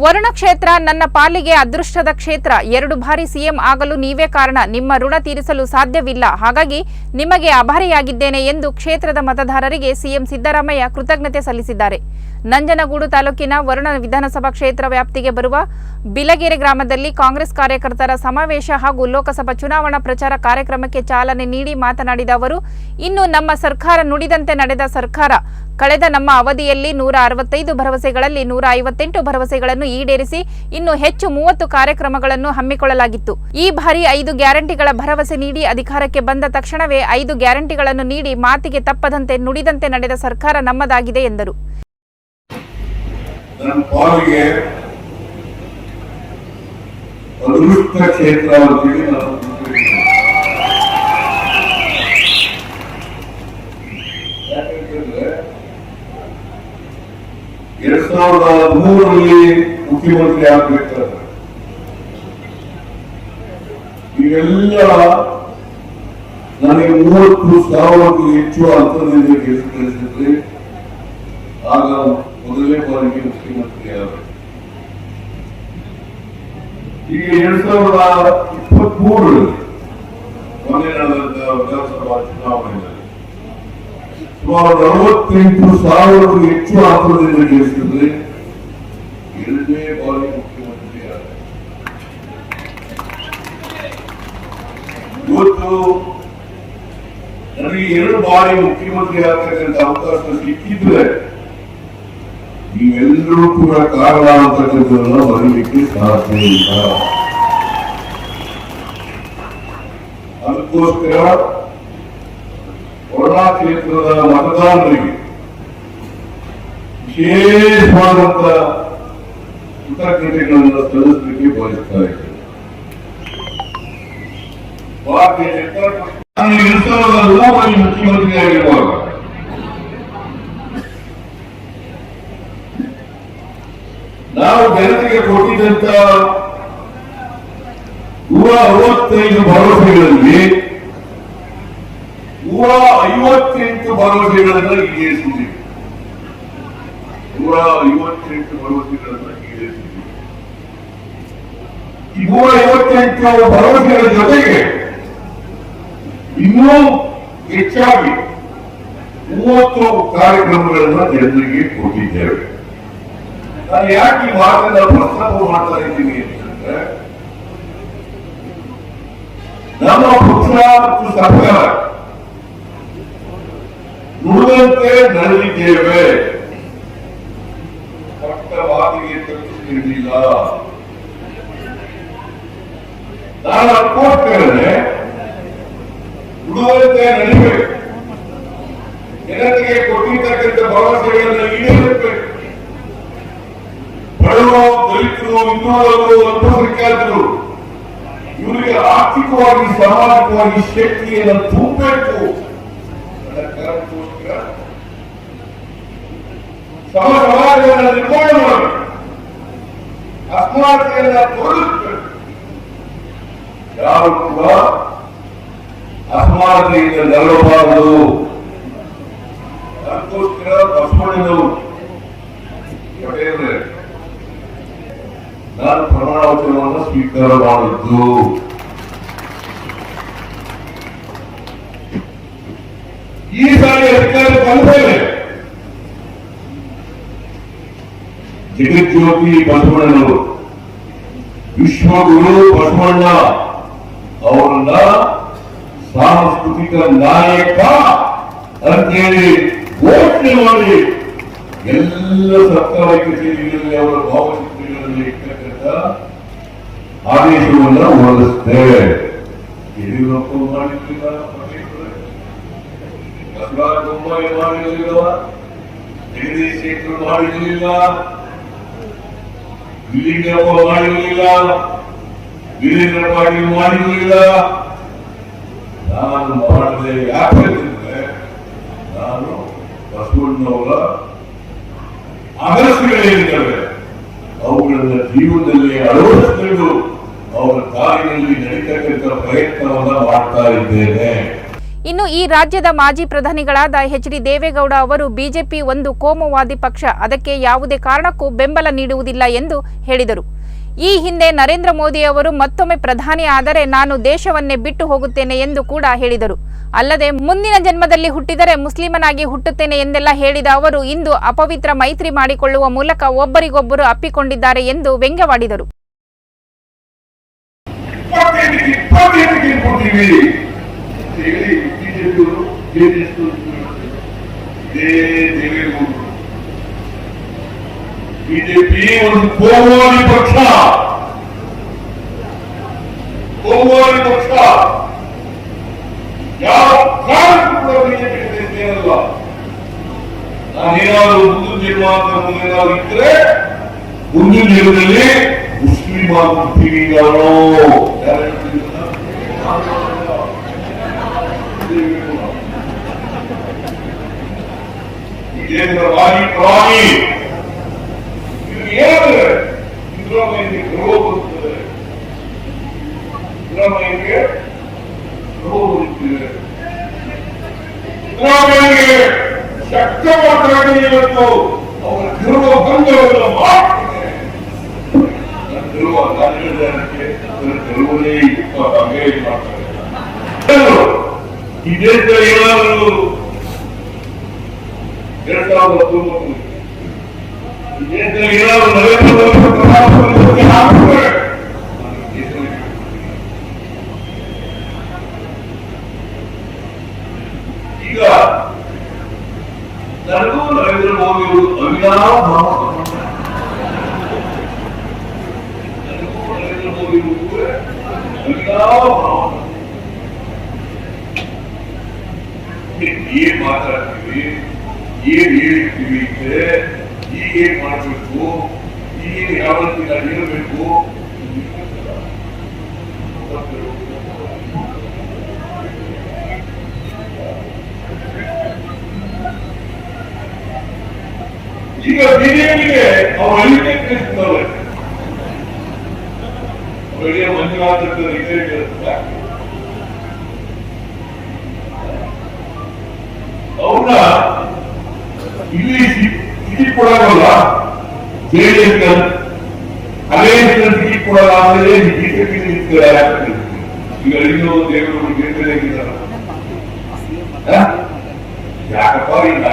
ವರುಣ ಕ್ಷೇತ್ರ ನನ್ನ ಪಾಲಿಗೆ ಅದೃಷ್ಟದ ಕ್ಷೇತ್ರ. ಎರಡು ಬಾರಿ ಸಿಎಂ ಆಗಲು ನೀವೇ ಕಾರಣ. ನಿಮ್ಮ ಋಣ ತೀರಿಸಲು ಸಾಧ್ಯವಿಲ್ಲ. ಹಾಗಾಗಿ ನಿಮಗೆ ಆಭಾರಿಯಾಗಿದ್ದೇನೆ ಎಂದು ಕ್ಷೇತ್ರದ ಮತದಾರರಿಗೆ ಸಿಎಂ ಸಿದ್ದರಾಮಯ್ಯ ಕೃತಜ್ಞತೆ ಸಲ್ಲಿಸಿದ್ದಾರೆ. ನಂಜನಗೂಡು ತಾಲೂಕಿನ ವರುಣ ವಿಧಾನಸಭಾ ಕ್ಷೇತ್ರ ವ್ಯಾಪ್ತಿಗೆ ಬರುವ ಬಿಲಗೆರೆ ಗ್ರಾಮದಲ್ಲಿ ಕಾಂಗ್ರೆಸ್ ಕಾರ್ಯಕರ್ತರ ಸಮಾವೇಶ ಹಾಗೂ ಲೋಕಸಭಾ ಚುನಾವಣಾ ಪ್ರಚಾರ ಕಾರ್ಯಕ್ರಮಕ್ಕೆ ಚಾಲನೆ ನೀಡಿ ಮಾತನಾಡಿದ ಅವರು, ಇನ್ನು ನಮ್ಮ ಸರ್ಕಾರ ನುಡಿದಂತೆ ನಡೆದ ಸರ್ಕಾರ, ಕಳೆದ ನಮ್ಮ ಅವಧಿಯಲ್ಲಿ ನೂರ ಅರವತ್ತೈದು ಭರವಸೆಗಳಲ್ಲಿ ನೂರ ಐವತ್ತೆಂಟು ಭರವಸೆಗಳನ್ನು ಈಡೇರಿಸಿ ಇನ್ನು ಹೆಚ್ಚು ಮೂವತ್ತು ಕಾರ್ಯಕ್ರಮಗಳನ್ನು ಹಮ್ಮಿಕೊಳ್ಳಲಾಗಿತ್ತು. ಈ ಬಾರಿ ಐದು ಗ್ಯಾರಂಟಿಗಳ ಭರವಸೆ ನೀಡಿ ಅಧಿಕಾರಕ್ಕೆ ಬಂದ ತಕ್ಷಣವೇ ಐದು ಗ್ಯಾರಂಟಿಗಳನ್ನು ನೀಡಿ ಮಾತಿಗೆ ತಪ್ಪದಂತೆ ನುಡಿದಂತೆ ನಡೆದ ಸರ್ಕಾರ ನಮ್ಮದಾಗಿದೆ ಎಂದರು. ನನ್ನ ಪಾಲಿಗೆ ಅದೃಷ್ಟ ಕ್ಷೇತ್ರ ಅಂತೇಳಿ ನಾನು ಎರಡ್ ಸಾವಿರದ ಮೂರರಲ್ಲಿ ಮುಖ್ಯಮಂತ್ರಿ ಆಗ್ಬೇಕಾದ್ರೆ ಇವೆಲ್ಲ ನನಗೆ ಮೂವತ್ತು ಸಾವಿರಕ್ಕೂ ಹೆಚ್ಚು ಅಂತ ಗೆದ್ದು ಕಳಿಸಿದ್ರಿ. ಆಗ ಮೊದಲನೇ ಬಾರಿಗೆ ಮುಖ್ಯಮಂತ್ರಿ ಆದರು ಈಗ ಎರಡ್ ಸಾವಿರದ ಇಪ್ಪತ್ತ್ ಮೂರರಲ್ಲಿ ಮೊನ್ನೆ ನಡೆದ ವಿಧಾನಸಭಾ ಚುನಾವಣೆಯಲ್ಲಿ ಸುಮಾರು ನಲವತ್ತೆಂಟು ಸಾವಿರಕ್ಕೂ ಹೆಚ್ಚು ಅಂತರದಿಂದ ಗೆಲ್ಲಿಸಿದ್ರೆ ಎರಡನೇ ಬಾರಿ ಮುಖ್ಯಮಂತ್ರಿ ಆದರು ಇವತ್ತು ನನಗೆ ಎರಡು ಬಾರಿ ಮುಖ್ಯಮಂತ್ರಿ ಆಗ್ತಕ್ಕಂಥ ಅವಕಾಶ ಸಿಕ್ಕಿದ್ರೆ ನೀವೆಲ್ಲರೂ ಕೂಡ ಕಾರಣ ಅಂತಕ್ಕಂಥದ್ದನ್ನ ಬರಲಿಕ್ಕೆ ಸಾಧ್ಯ ಇಲ್ಲ. ಅದಕ್ಕೋಸ್ಕರ ಕೊರೋನಾ ಕ್ಷೇತ್ರದ ಮತದಾರರಿಗೆ ವಿಶೇಷವಾದಂತ ಕೃತಜ್ಞತೆಗಳನ್ನು ಸಲ್ಲಿಸಲಿಕ್ಕೆ ಬಯಸ್ತಾ ಇದ್ದೇನೆ. ಭಾರತೀಯ ಜನತಾ ಪಕ್ಷ ಮುಖ್ಯಮಂತ್ರಿ ಆಗಿರುವಾಗ ನಾವು ಜನತೆಗೆ ಕೊಟ್ಟಿದ್ದಂತ ನೂರ ಅರವತ್ತೈದು ಭರವಸೆಗಳಲ್ಲಿ ನೂರ ಐವತ್ತೆಂಟು ಭರವಸೆಗಳನ್ನ ಈಡೇರಿಸಿದ್ದೀವಿ ನೂರ ಐವತ್ತೆಂಟು ಭರವಸೆಗಳನ್ನ ಈಡೇರಿಸಿದ್ದೀವಿ ಈ ನೂರ ಐವತ್ತೆಂಟು ಭರವಸೆಗಳ ಜೊತೆಗೆ ಇನ್ನೂ ಹೆಚ್ಚಾಗಿ ಮೂವತ್ತು ಕಾರ್ಯಕ್ರಮಗಳನ್ನ ಜನರಿಗೆ ಕೊಟ್ಟಿದ್ದೇವೆ. ನಾನು ಯಾಕೆ ಈ ಮಾರ್ಗದ ಪ್ರಸ್ತಾಪ ಮಾಡ್ತಾ ಇದ್ದೀನಿ ಅಂತಂದ್ರೆ, ನಮ್ಮ ಪುತ್ರ ಮತ್ತು ಸರ್ಕಾರ ನುಡಿದಂತೆ ನಡೆದಿದ್ದೇವೆ. ಕೊಟ್ಟ ಮಾತಿಗೆ ತಪ್ಪಿಸಿರಲಿಲ್ಲ ನಾನು ಅದಕ್ಕೋಸ್ಕರನೇ ನುಡಿದಂತೆ ನಡಿಬೇಕು ಜನತೆಗೆ ಕೊಟ್ಟಿರ್ತಕ್ಕಂಥ ಭರವಸೆಗಳನ್ನು ಈಡೇರಿಸಬೇಕು. ಹಿಂದುಳಿದವರು ಅಲ್ಪಸಂಖ್ಯಾತರು ಇವರಿಗೆ ಆರ್ಥಿಕವಾಗಿ, ಸಾಮಾಜಿಕವಾಗಿ ಶಕ್ತಿಯನ್ನು ತುಂಬಬೇಕು. ಸಮಾಜವನ್ನು ನಿರ್ಮಾಣ ಮಾಡಬೇಕು ಅಸ್ಮಾರತೆಯನ್ನ ತೋರಿಸಬೇಕು. ಯಾರು ಕೂಡ ಅಸ್ಮಾರತೆಯಿಂದ ನರಳಬಾರದು ಅದಕ್ಕೋಸ್ಕರ ಬಸವಣ್ಣನವರು ನಾನು ಪ್ರಮಾಣ ವಚನವನ್ನು ಸ್ವೀಕಾರ ಮಾಡಿದ್ದು. ಈ ಸಾರಿ ಅಧಿಕಾರ ಬಂದ್ಮೇಲೆ ಜಗಜ್ಯೋತಿ ಬಸವಣ್ಣನವರು, ವಿಶ್ವಗುರು ಬಸವಣ್ಣ ಅವರನ್ನ ಸಾಂಸ್ಕೃತಿಕ ನಾಯಕ ಅಂತೇಳಿ ಘೋಷಣೆ ಮಾಡಿ ಎಲ್ಲ ಸರ್ಕಾರಿ ಕಚೇರಿಗಳಲ್ಲಿ ಅವರ ಭಾವಚಿತ್ರಗಳಲ್ಲಿ ಇರ್ತಕ್ಕಂಥ ಆದೇಶವನ್ನ ಹೊರಡಿಸ್ತೇವೆ ಯಡಿಯೂರಪ್ಪ ಮಾಡಿದ್ದಿಲ್ಲ ಬೊಮ್ಮಾಯಿ ಮಾಡಿರಲಿಲ್ಲ ಜಗದೀಶ್ ಶೆಟ್ಟರ್ ಮಾಡಿರಲಿಲ್ಲ ಬಿಲ್ಲಿಂಗಪ್ಪ ಮಾಡಿರಲಿಲ್ಲ, ವೀರೇಂದ್ರ ಮಾಡಿರಲಿಲ್ಲ. ನಾನು ಮಾಡದೆ ಯಾಕೆ ನಾನು ಬಸವಣ್ಣವರ ಆದರ್ಶಗಳೇನಿದ್ದಾವೆ ಅವುಗಳನ್ನ ಜೀವನದಲ್ಲಿ ಅಳವಡಿಸಿಕೊಂಡು ಪ್ರಯತ್ನವನ್ನ ಮಾಡ್ತಾ ಇದ್ದೇನೆ. ಇನ್ನು ಈ ರಾಜ್ಯದ ಮಾಜಿ ಪ್ರಧಾನಿಗಳಾದ ಎಚ್ ಡಿ ದೇವೇಗೌಡ ಅವರು ಬಿಜೆಪಿ ಒಂದು ಕೋಮುವಾದಿ ಪಕ್ಷ. ಅದಕ್ಕೆ ಯಾವುದೇ ಕಾರಣಕ್ಕೂ ಬೆಂಬಲ ನೀಡುವುದಿಲ್ಲ ಎಂದು ಹೇಳಿದರು. ಈ ಹಿಂದೆ ನರೇಂದ್ರ ಮೋದಿ ಅವರು ಮತ್ತೊಮ್ಮೆ ಪ್ರಧಾನಿ ಆದರೆ ನಾನು ದೇಶವನ್ನೇ ಬಿಟ್ಟು ಹೋಗುತ್ತೇನೆ ಎಂದು ಕೂಡ ಹೇಳಿದರು. ಅಲ್ಲದೆ ಮುಂದಿನ ಜನ್ಮದಲ್ಲಿ ಹುಟ್ಟಿದರೆ ಮುಸ್ಲಿಮನಾಗಿ ಹುಟ್ಟುತ್ತೇನೆ ಎಂದೆಲ್ಲ ಹೇಳಿದ ಅವರು ಇಂದು ಅಪವಿತ್ರ ಮೈತ್ರಿ ಮಾಡಿಕೊಳ್ಳುವ ಮೂಲಕ ಒಬ್ಬರಿಗೊಬ್ಬರು ಅಪ್ಪಿಕೊಂಡಿದ್ದಾರೆ ಎಂದು ವ್ಯಂಗ್ಯವಾಡಿದರು. ಇಪ್ಪತ್ತೆಂಟಕ್ಕೆ ಇಪ್ಪತ್ತೆಂಟಕ್ಕೆ ಏನ್ ಕೊಡ್ತೀವಿ ಅಂತ ಹೇಳಿ ಬಿಜೆಪಿಯವರು ಜೆಡಿಎಸ್ ಇದೇ ದೇವೇಗೌಡರು ಬಿಜೆಪಿ ಒಂದು ಕೋಮುವಾದಿ ಪಕ್ಷ. ಕೋಮುವಾದಿ ಪಕ್ಷ ಯಾವ ಕಾರಣಕ್ಕೂ ಬಿಜೆಪಿ ಸೇರಲ್ಲ ನಾನೇನಾದ್ರು ಒಂದು ಅಂತ ಮುಂದೇನಾದ್ರು ಇದ್ರೆ, ಒಂದು ಜನ್ಮದಲ್ಲಿ ಮುಸ್ಲಿಂ ಆಗುತ್ತೀವಿ ನಾನು ಯಾರು ಹೇಳ್ತಿದ್ದೀರಲ್ಲ? ಈ ದೇಶದ ರಾಜಿ ಪ್ರಾಣಿ ಇದು ಏನಾದ್ರೆ ಸಿದ್ದರಾಮಯ್ಯನಿಗೆ ಗರ್ವ ಬರುತ್ತದೆ ಸಿದ್ದರಾಮಯ್ಯನಿಗೆ ಗರ್ವ ಬರುತ್ತಿದೆ ಸಿದ್ದರಾಮಯ್ಯನಿಗೆ ಶಕ್ತ ಮಾತಾಡಿ ಇವತ್ತು ಅವರ ಗರ್ವ ಭಂಗವನ್ನು ಮಾಡ್ತಿದೆ ನನ್ನ ಗರ್ವ ನಾನು ಹೇಳಿದ್ದಕ್ಕೆ ಗರ್ವನೇ ಇತ್ತು ಹಾಗೆ ಇದು ಮಾಡ್ತಾರೆ? ಈ ದೇಶದಲ್ಲಿ ಏನಾದರೂ ಎರಡ್ ಈಗ ನರೇಂದ್ರ ಮೋದಿ ಅವರು ಅವಿನಾವ ಏನ್ ಮಾತಾಡ್ತೀವಿ ಏನ್ ಹೇಳ್ತೀವಿ ಅಂದ್ರೆ ಈಗ ಏನ್ ಮಾಡ್ಬೇಕು ಈಗ ಯಾವ ರೀತಿ ನಾನು ಇರಬೇಕು ಈಗ ಬಿಜೆಪಿಗೆ ಅವ್ರು ಅಲ್ಲಿಗೆ ಕಳಿಸ್ತಾರೆ ಅವರಿಗೆ ಮಂಜುನಾಥ್ ಅಂತ ರಿಸೈಡ್ ಇರುತ್ತೆ ಇಲ್ಲಿ ಟಿಕೆಟ್ ಕೊಡೋಲ್ಲ ಜೆಡಿಎಸ್ ಅಲಯನ್ಸ್ ಟಿಕೆಟ್ ಕೊಡಲ್ಲ ಅಂದ್ರೆ ಬಿಜೆಪಿ ಈಗ ಅಲ್ಲಿಂದ ದೇವರು ಗೆದ್ದರೆ ಯಾಕಪ್ಪ ಇಲ್ಲ